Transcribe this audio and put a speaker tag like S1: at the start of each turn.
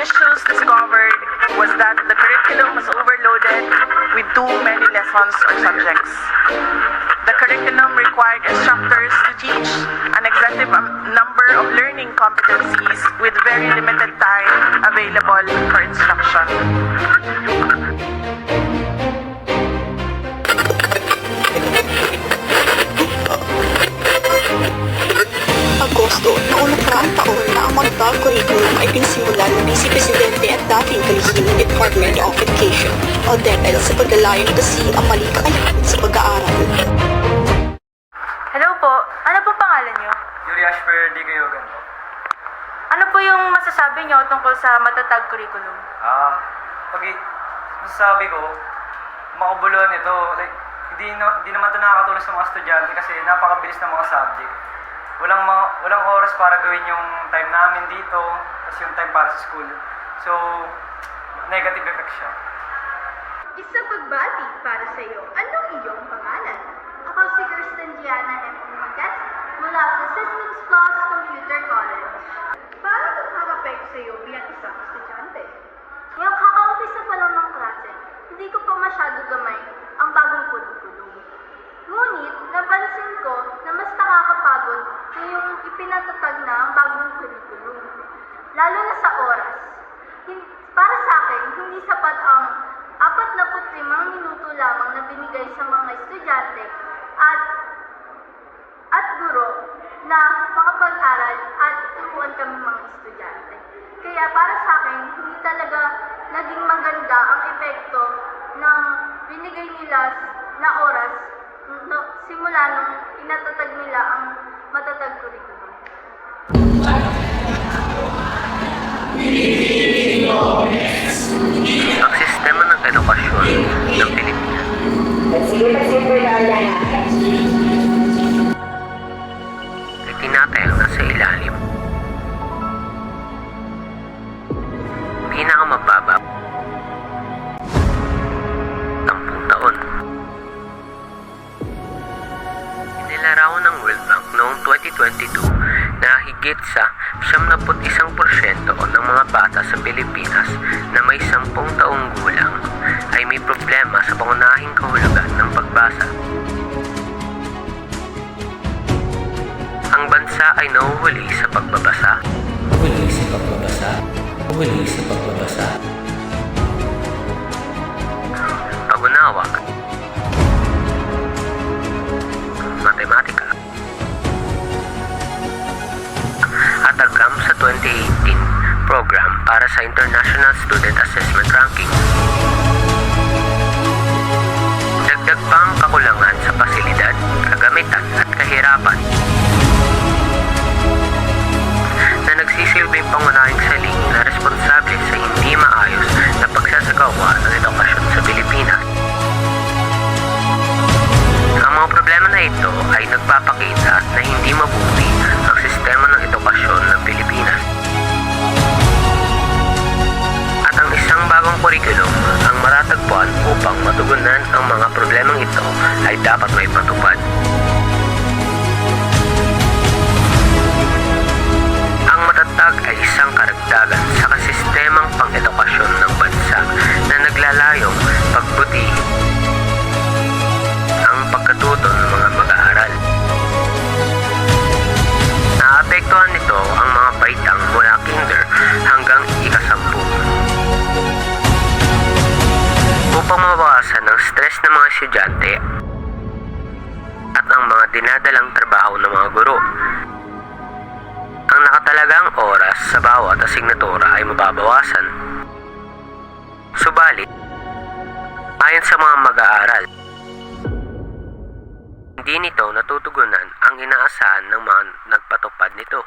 S1: issues discovered was that the curriculum was overloaded with too many lessons or subjects. The curriculum required instructors to teach an excessive um, number of learning competencies with very limited time available for instruction.
S2: Agosto, noong nakaraang taon na ang magtag curriculum ay pinsimulan Vice Presidente at dating kalihim ng Department of Education o DepEd sa paglalayong kasi ang mali kakayahan sa pag-aaral.
S3: Hello po, ano po pangalan niyo?
S4: Yuri Ashper Di Gayogan po.
S3: Ano po yung masasabi niyo tungkol sa matatag curriculum?
S4: Ah, pag masasabi ko, makabuluhan ito. Like, hindi, na, hindi naman ito nakakatulong sa mga estudyante kasi napakabilis ng mga subject. Walang, mga, walang oras para gawin yung time namin dito, tapos yung time para sa school. So, negative effect siya.
S5: Isang pagbati para sa iyo. Anong iyong pangalan? Ako si Kirsten Gianna M. Umagat mula sa Systems Plus Computer College. Paano nakakapek sa iyo bilang isang estudyante? Yung kakaumpisa pa lang ng klase, hindi ko pa masyado gamay ang bagong kurikulum. Ngunit, napansin ko na mas nakakapagod na yung ipinatatag na ang bagong kurikulum. Lalo na sa oras. Para sa akin, hindi sapat ang 45 minuto lamang na binigay sa mga estudyante at at guro na makapag-aral at turuan kami mga estudyante. Kaya para sa akin, hindi talaga naging maganda ang epekto ng binigay nila na oras no, simula nung inatatag nila ang matatag curriculum.
S6: 2022 na higit sa 71% ng mga bata sa Pilipinas na may 10 taong gulang ay may problema sa pangunahing kahulugan ng pagbasa. Ang bansa ay nahuhuli sa pagbabasa. Huli sa pagbabasa. Huli sa pagbabasa. Pag-unawa. Matematika. Program para sa International Student Assessment Ranking. Dagdag pa ang kakulangan sa pasilidad, kagamitan at kahirapan kurikulum ang matatagpuan upang matugunan ang mga problemang ito ay dapat may patupad. Ang matatag ay isang karagdagan estudyante at ang mga dinadalang trabaho ng mga guro, ang nakatalagang oras sa bawat asignatura ay mababawasan. Subalit, ayon sa mga mag-aaral, hindi nito natutugunan ang inaasahan ng mga nagpatupad nito.